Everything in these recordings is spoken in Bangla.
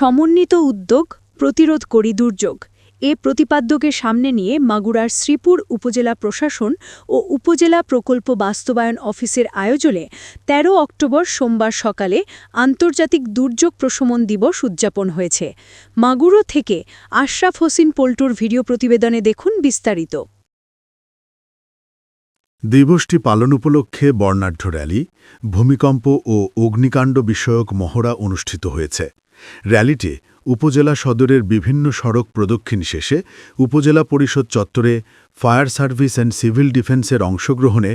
সমন্বিত উদ্যোগ প্রতিরোধ করি দুর্যোগ। এ প্রতিপাদ্যকে সামনে নিয়ে মাগুরার শ্রীপুর উপজেলা প্রশাসন ও উপজেলা প্রকল্প বাস্তবায়ন অফিসের আয়োজনে ১৩ অক্টোবর সোমবার সকালে আন্তর্জাতিক দুর্যোগ প্রশমন দিবস উদযাপন হয়েছে। মাগুরো থেকে আশরাফ হোসিন পল্টুর ভিডিও প্রতিবেদনে দেখুন বিস্তারিত। দিবসটি পালন উপলক্ষে বর্ণাঢ্য র্যালি, ভূমিকম্প ও অগ্নিকাণ্ড বিষয়ক মহড়া অনুষ্ঠিত হয়েছে। র্যালিটি উপজেলা সদরের বিভিন্ন সড়ক প্রদক্ষিণ শেষে উপজেলা পরিষদ চত্বরে ফায়ার সার্ভিস অ্যান্ড সিভিল ডিফেন্সের অংশগ্রহণে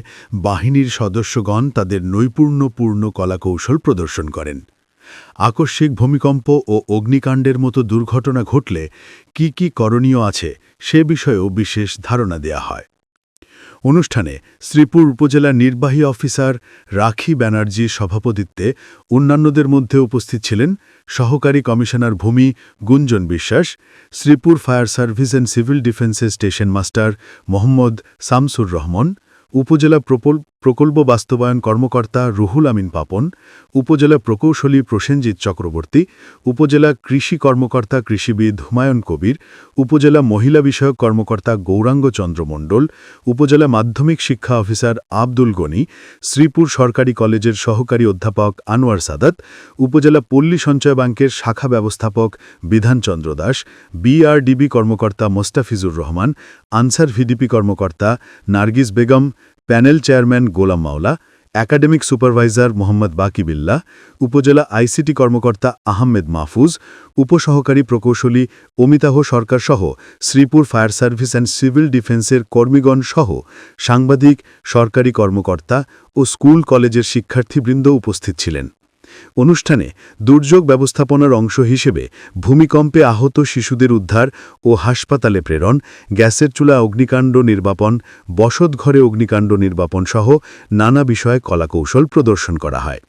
বাহিনীর সদস্যগণ তাদের নৈপুণ্যপূর্ণ কলাকৌশল প্রদর্শন করেন। আকস্মিক ভূমিকম্প ও অগ্নিকাণ্ডের মতো দুর্ঘটনা ঘটলে কি কি করণীয় আছে সে বিষয়েও বিশেষ ধারণা দেয়া হয়। অনুষ্ঠানে শ্রীপুর উপজেলা নির্বাহী অফিসার রাখি ব্যানার্জির সভাপতিত্বে অন্যান্যদের মধ্যে উপস্থিত ছিলেন সহকারী কমিশনার ভূমি Gunjan Biswas, Sreepur fire service and civil ডিফেন্সের স্টেশন মাস্টার মোহাম্মদ সামসুর রহমান, উপজেলা প্রকল- প্রকল্প বাস্তবায়ন কর্মকর্তা রুহুল আমিন পাপন, উপজেলা প্রকৌশলী প্রসেনজিৎ চক্রবর্তী, উপজেলা কৃষি কর্মকর্তা কৃষিবিদ হুমায়ুন কবির, উপজেলা মহিলা বিষয়ক কর্মকর্তা গৌরাঙ্গ চন্দ্র মণ্ডল, উপজেলা মাধ্যমিক শিক্ষা অফিসার আব্দুল গনি, শ্রীপুর সরকারি কলেজের সহকারী অধ্যাপক আনোয়ার সাদাত, উপজেলা পল্লী সঞ্চয় ব্যাংকের শাখা ব্যবস্থাপক বিধানচন্দ্র দাস, বিআরডিবি কর্মকর্তা মোস্তাফিজুর রহমান, আনসার ভিডিপি কর্মকর্তা Nargis Begum panel chairman Golam Mawla, academic supervisor Mohammad Bakibillah উপজেলা আইসিটি কর্মকর্তা আহমেদ মাহফুজ, উপসহকারী প্রকৌশলী অমিতাহ সরকার সহ Sreepur fire service and civil ডিফেন্সের কর্মীগণ সহ সাংবাদিক, সরকারি কর্মকর্তা ও স্কুল কলেজের শিক্ষার্থীবৃন্দ উপস্থিত ছিলেন। অনুষ্ঠানে দুর্যোগ ব্যবস্থাপনার অংশ হিসেবে ভূমিকম্পে আহত শিশুদের উদ্ধার ও হাসপাতালে প্রেরণ, গ্যাসের চুলা অগ্নিকাণ্ড নির্বাপন, বসতঘরে অগ্নিকাণ্ড নির্বাপন সহ নানা বিষয়ে কলাকৌশল প্রদর্শন করা হয়।